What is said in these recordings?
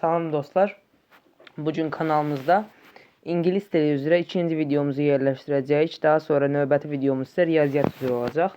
Salam dostlar. Bugün kanalımızda İngiliz dili üzrə ikinci videomuzu yerləşdirəcəyik. Daha sonra növbəti videomuz isə riyaziyyat üzrə olacaq.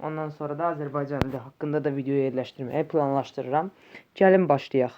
Ondan sonra da Azərbaycan dili haqqında da video yerləşdirməyi planlaşdırıram. Gəlin başlayaq.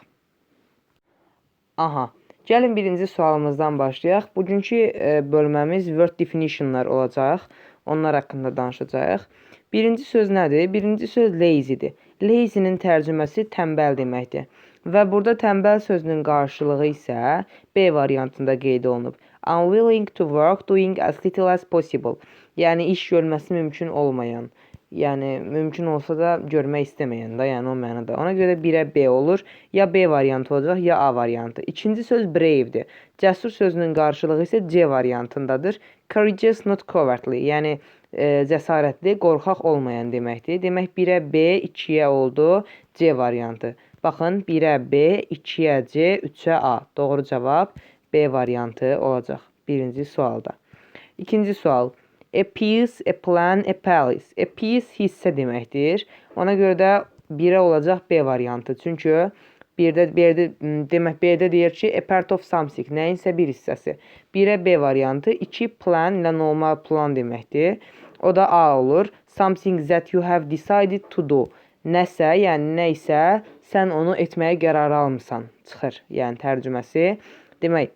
Aha. Gəlin birinci sualımızdan başlayaq. Bugünkü e, bölməmiz word definitionlar olacaq. Onlar haqqında danışacağıq. Birinci söz nədir? Birinci söz lazy-dir. Lazy-nin tərcüməsi tənbəl deməkdir. Və burada tənbəl sözünün qarşılığı isə B variantında qeyd olunub. Unwilling to work, doing as little as possible. Yəni iş görməsi mümkün olmayan. Yəni mümkün olsa da görmək istəməyən də, yəni o mənada. Ona görə 1-ə B olur. Ya B variantı olacaq, ya A variantı. İkinci söz brave-dir. Cəsur sözünün qarşılığı isə C variantındadır. Courageous, not cowardly. Yəni e, cəsarətli, qorxaq olmayan deməkdir. Demək 1-ə B, 2-yə oldu C variantı. Baxın 1-ə B, 2-yə C, 3-ə A. Doğru cavab B variantı olacaq. Birinci sualda. İkinci sual. A piece, a plan, a palace. A piece hissə deməkdir. Ona görə də 1-ə olacaq B variantı. Çünki birdə birdə demək B-də deyir ki, a part of something, nəyinsə bir hissəsi. 1-ə B variantı, 2 plan ilə normal plan deməkdir. O da A olur. Something that you have decided to do. Nəsə, yəni nə isə sən onu etməyə qərar almısan. Çıxır. Yəni tərcüməsi. Demək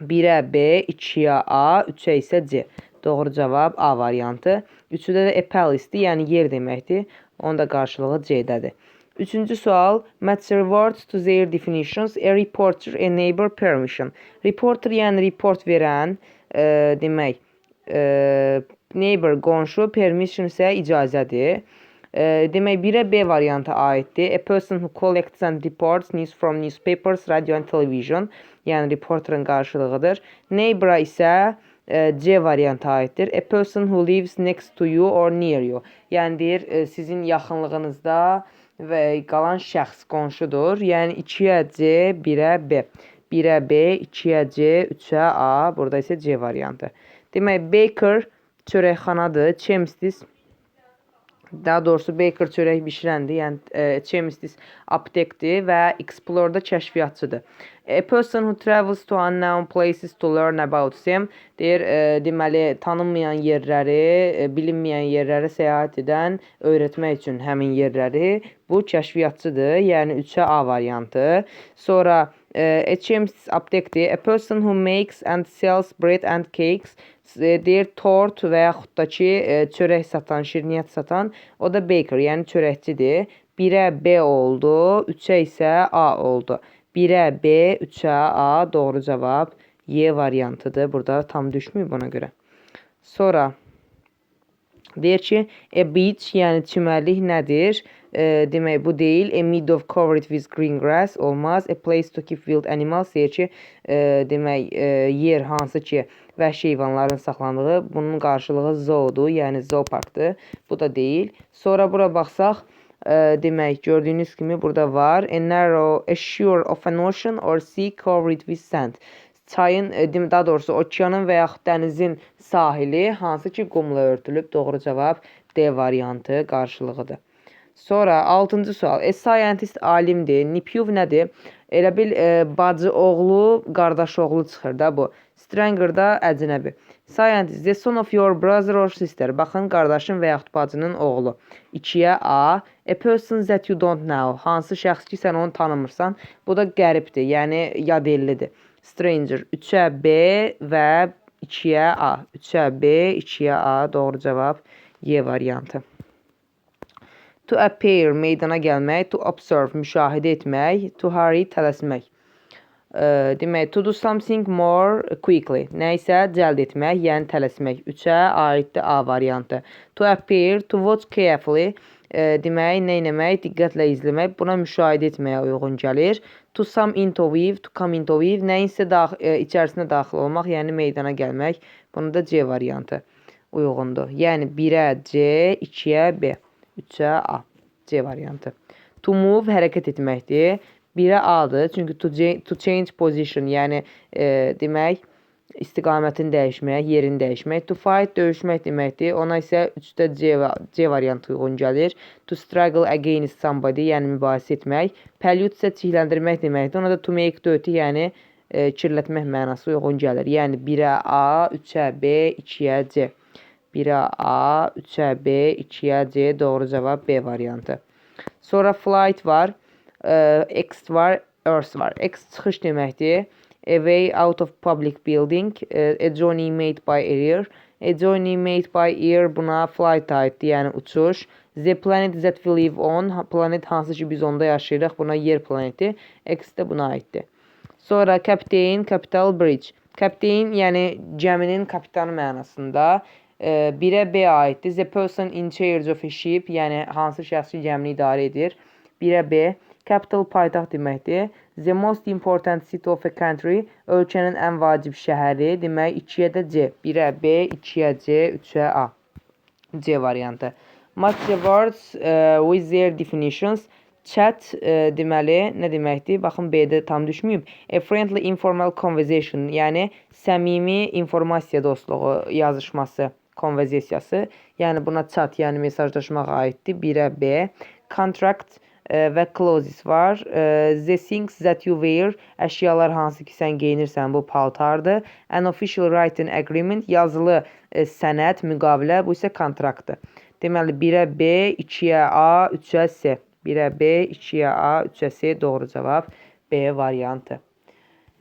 1-ə B, 2-yə A, 3-ə isə C. Doğru cavab A variantı. Üçüdə də epalisdir, yəni yer deməkdir. Onun da qarşılığı C-dədir. Üçüncü sual. Match words to their definitions. A reporter, a neighbor, permission. Reporter yəni report verən, e, demək, e, neighbor qonşu, permission isə icazədir. E, demək 1-ə B variantı aiddir. A person who collects and reports news from newspapers, radio and television. Yəni reporterın qarşılığıdır. Neighbor isə e, C variantı aiddir. A person who lives next to you or near you. Yəni deyir e, sizin yaxınlığınızda və qalan şəxs qonşudur. Yəni 2-yə C, 1-ə B. 1-ə B, 2-yə C, 3-ə A. Burada isə C variantı. Demək baker çörəkxanadır. Chemist daha doğrusu baker çörək bişirəndir. Yəni e, chemist aptekdir və explorer da kəşfiyyatçıdır. A person who travels to unknown places to learn about them deyir, e, deməli tanınmayan yerləri, e, bilinməyən yerlərə səyahət edən, öyrətmək üçün həmin yerləri bu kəşfiyyatçıdır. Yəni 3-ə A variantı. Sonra e, a chemist aptekdir. A person who makes and sells bread and cakes deyir tort və yaxud da ki e, çörək satan, şirniyyat satan, o da baker, yəni çörəkçidir. 1-ə B oldu, 3-ə isə A oldu. 1-ə B, 3-ə A doğru cavab Y variantıdır. Burada tam düşmüyor buna görə. Sonra deyir ki, a beach, yəni çimərlik nədir? E, demək bu deyil. A meadow covered with green grass olmaz. A place to keep wild animals deyir ki, e, demək e, yer hansı ki vəhşi heyvanların saxlandığı, bunun qarşılığı zoodur, yəni zooparkdır. Bu da deyil. Sonra bura baxsaq, e, demək gördüyünüz kimi burada var. A narrow, a shore of an ocean or sea covered with sand. Çayın, e, dem- daha doğrusu okeanın və yaxud dənizin sahili hansı ki qumla örtülüb. Doğru cavab D variantı qarşılığıdır. Sonra 6-cı sual. A scientist alimdir. Nipyuv nədir? Elə bil e, bacı oğlu, qardaş oğlu çıxır da bu. Stranger da əcnəbi. Scientist, the son of your brother or sister. Baxın, qardaşın və yaxud bacının oğlu. 2-yə A. A person that you don't know. Hansı şəxs ki, sən onu tanımırsan. Bu da qəribdir, yəni yad ellidir. Stranger. 3-ə B və 2-yə A. 3-ə B, 2-yə A. Doğru cavab Y variantı. To appear meydana gəlmək, to observe müşahidə etmək, to hurry tələsmək. Ə, demək to do something more quickly. Nə isə cəld etmək, yəni tələsmək. 3-ə aiddir A variantı. To appear, to watch carefully. Ə, demək nə etmək, diqqətlə izləmək, buna müşahidə etməyə uyğun gəlir. To some into with, to come into with, nəyinsə dax ə, içərisinə daxil olmaq, yəni meydana gəlmək. Bunun da C variantı uyğundur. Yəni 1-ə C, 2-yə B. 3-ə A. C variantı. To move hərəkət etməkdir. 1-ə A-dır. Çünki to, to change position, yəni e, demək istiqamətini dəyişmək, yerini dəyişmək. To fight döyüşmək deməkdir. Ona isə 3-də C, C variantı uyğun gəlir. To struggle against somebody, yəni mübahisə etmək. Pollute isə çirkləndirmək deməkdir. Ona da to make dirty, yəni e, kirlətmək mənası uyğun gəlir. Yəni 1-ə A, 3-ə B, 2-yə C. 1-ə A, 3-ə B, 2-yə C. Doğru cavab B variantı. Sonra flight var. e, X var, earth var. X çıxış deməkdir. Away out of public building. e, A journey made by air. A journey made by air buna flight aiddir, yəni uçuş. The planet that we live on, planet hansı ki biz onda yaşayırıq, buna yer planeti. X də buna aiddir. Sonra kapteyn, capital bridge. Kapteyn, yəni gəminin kapitanı mənasında. E, birə B aiddir. The person in charge of a ship, yəni hansı şəxs ki gəmini idarə edir. Birə B. Capital paytaxt deməkdir. The most important city of a country, ölkənin ən vacib şəhəri. Demək 2-yə də C. 1-ə B, 2-yə C, 3-ə A. C variantı. Match the words uh, with their definitions. Chat uh, deməli nə deməkdir? Baxın B-də tam düşməyib. A friendly informal conversation, yəni səmimi informasiya dostluğu yazışması, konversasiyası. Yəni buna chat, yəni mesajlaşmaq aiddir. 1-ə B. Contract e, və clauses var. E, the things that you wear, əşyalar hansı ki sən geyinirsən, bu paltardır. An official written agreement, yazılı e, sənəd, müqavilə, bu isə kontraktdır. Deməli 1-ə B, 2-yə A, 3-ə C. 1-ə B, 2-yə A, 3-ə C doğru cavab B variantı.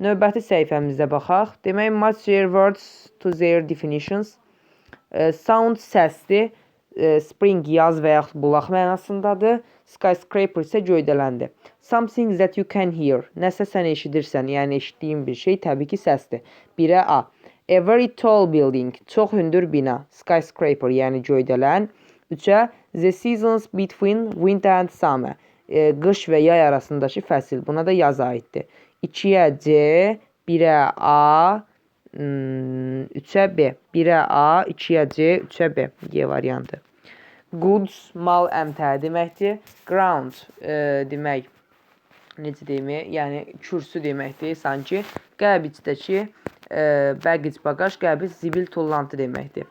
Növbəti səhifəmizə baxaq. Demək match their words to their definitions. E, sound səsdir. E, spring yaz və yaxud bulaq mənasındadır. Skyscraper isə göydələndir. Something that you can hear. Nəsə sən eşidirsən, yəni eşitdiyin bir şey təbii ki səsdir. 1-ə A. A very tall building. Çox hündür bina. Skyscraper, yəni göydələn. 3-ə The seasons between winter and summer. E, qış və yay arasındakı fəsil. Buna da yaz aiddir. 2-yə C, 1-ə A, Hmm, 3'ə B. 1'ə A, 2'ə C, 3'ə B. G variantı. Goods mal əmtəə deməkdir. Ground e, demək necə deyim, yəni kürsü deməkdir sanki. Qəbicdəki e, baggage bagaj, qəbic zibil tullantı deməkdir.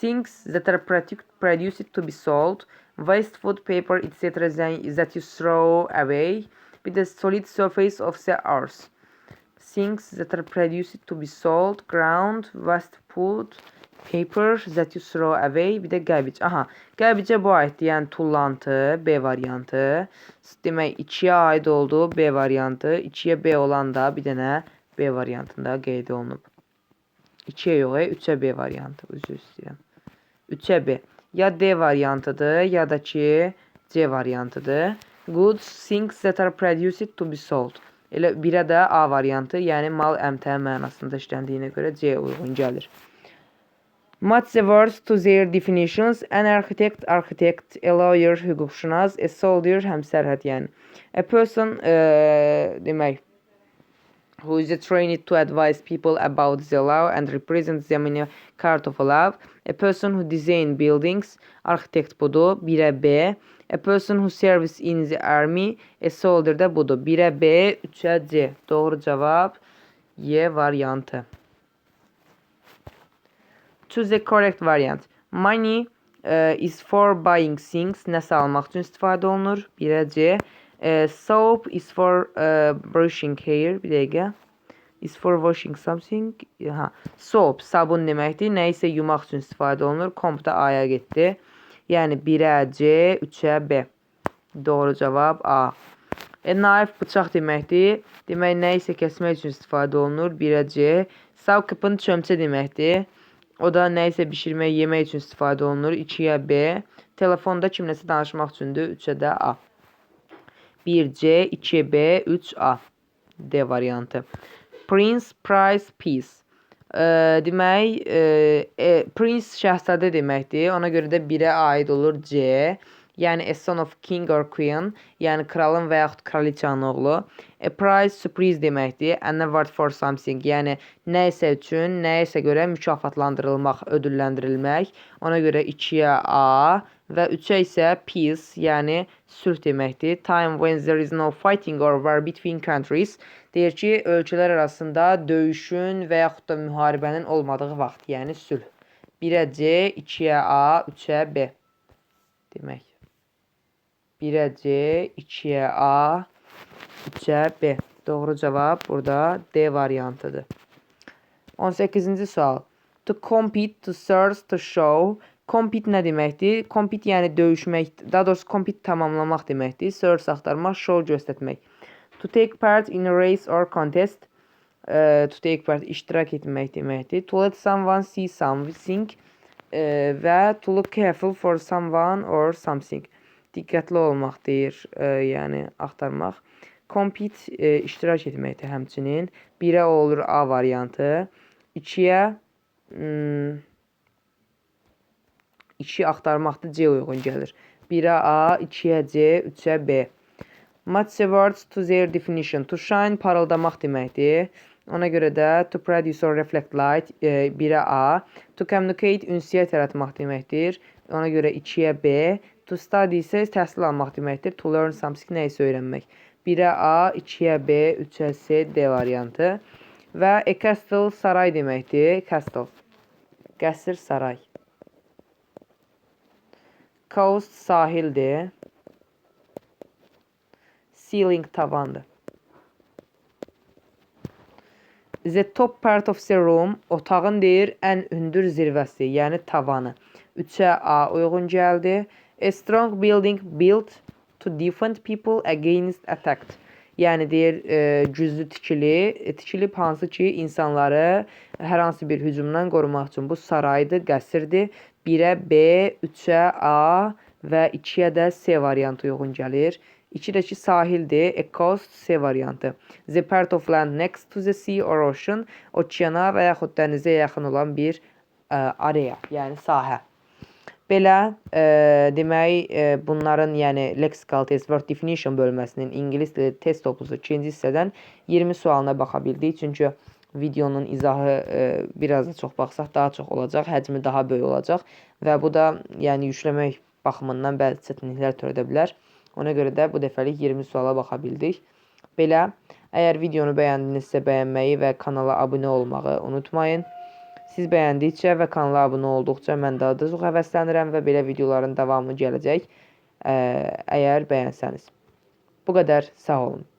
Things that are produ- produced to be sold, waste food, paper, etc. that you throw away with the solid surface of the earth. Things that are produced to be sold, ground, waste food, paper that you throw away. Bir də garbage. Aha, garbage-ə bu aiddir, yəni tullantı, B variantı. Demək 2-yə aid oldu, B variantı. 2-yə B olan da bir dənə B variantında qeyd olunub. 2-yə yox, 3-ə B variantı. Üzr istəyirəm. 3-ə B. Ya D variantıdır, ya da ki C variantıdır. Goods, things that are produced to be sold. Elə birə də A variantı, yəni mal əmtəə mənasında işləndiyinə görə C uyğun gəlir. Match the words to their definitions. An architect, architect, a lawyer, hüquqşünas, a soldier, həmsərhəd, yəni. A person, eee demək, who is trained to advise people about the law and represents them in a court of law. A person who design buildings, architect budur. 1'ə B. A person who serves in the army, a soldier da budur. 1'ə B, 3'ə C. Doğru cavab Y variantı. Choose the correct variant. Money uh, is for buying things. Nəsə almaq üçün istifadə olunur. 1'ə C. Uh, soap is for uh, brushing hair. Bir dəqiqə. Is for washing something. Ha. Soap sabun deməkdir. Nə isə yumaq üçün istifadə olunur. Komp da A-ya getdi. Yəni 1-ə C, 3-ə B. Doğru cavab A. A knife bıçaq deməkdir. Demək nə isə kəsmək üçün istifadə olunur. 1-ə C. Sockup'ın çömçə deməkdir. O da nə isə bişirmək, yemək üçün istifadə olunur. 2-yə B. Telefonda kimləsə danışmaq üçündür. 3-ə də A. 1C, 2B, 3A. D variantı. Prince, Price, Peace. Ee, demək, e, e, Prince şəhzadə deməkdir. Ona görə də 1-ə aid olur C. Yəni a son of king or queen, yəni kralın və yaxud kraliçanın oğlu. A prize sürpriz deməkdir. An award for something, yəni nəyisə üçün, nəyisə görə mükafatlandırılmaq, ödülləndirilmək. Ona görə 2-yə A və 3-ə isə peace, yəni sülh deməkdir. Time when there is no fighting or war between countries. Deyir ki, ölkələr arasında döyüşün və yaxud da müharibənin olmadığı vaxt, yəni sülh. 1-ə C, 2-yə A, 3-ə B demək. 1-ə C, 2-yə A, 3-ə B. Doğru cavab burada D variantıdır. 18-ci sual. To compete, to search, to show. Compete nə deməkdir? Compete yəni döyüşmək, daha doğrusu compete tamamlamaq deməkdir. Search axtarmaq, show göstərmək. To take part in a race or contest. e, to take part iştirak etmək deməkdir. To let someone see something e, və to look careful for someone or something. Diqqətli olmaq deyir, e, yəni axtarmaq. Compete e, iştirak etməkdir həmçinin. 1-ə olur A variantı. 2-yə hmm, 2 axtarmaqda C uyğun gəlir. 1-ə A, 2-yə C, 3-ə B. Match words to their definition. To shine parıldamaq deməkdir. Ona görə də to produce or reflect light e, 1-ə A. To communicate ünsiyyət yaratmaq deməkdir. Ona görə 2-yə B. To study isə təhsil almaq deməkdir. To learn something nəyisə öyrənmək. 1-ə A, 2-yə B, 3-ə C, D variantı. Və a castle saray deməkdir. Castle. Qəsr, saray. Coast sahildir. Ceiling tavandır. The top part of the room otağın deyir ən hündür zirvəsi, yəni tavanı. 3-ə A uyğun gəldi. A strong building built to defend people against attack. Yəni deyir e, güclü tikili, e, tikilib hansı ki insanları hər hansı bir hücumdan qorumaq üçün bu saraydır, qəsrdir. 1-ə B, 3-ə A və 2-yə də C variantı uyğun gəlir. 2-dəki sahildir, a coast C variantı. The part of land next to the sea or ocean, okeana və yaxud dənizə yaxın olan bir ə, area, yəni sahə. Belə e, demək e, bunların yəni lexical test word definition bölməsinin ingilis dili test topuzu 2-ci hissədən 20 sualına baxa bildik. Çünki videonun izahı e, biraz da çox baxsaq daha çox olacaq, həcmi daha böyük olacaq və bu da yəni yükləmək baxımından bəzi çətinliklər törədə bilər. Ona görə də bu dəfəlik 20 suala baxa bildik. Belə, əgər videonu bəyəndinizsə bəyənməyi və kanala abunə olmağı unutmayın. Siz bəyəndikcə və kanala abunə olduqca mən daha da çox həvəslənirəm və belə videoların davamı gələcək. Ə, əgər bəyənsəniz. Bu qədər. Sağ olun.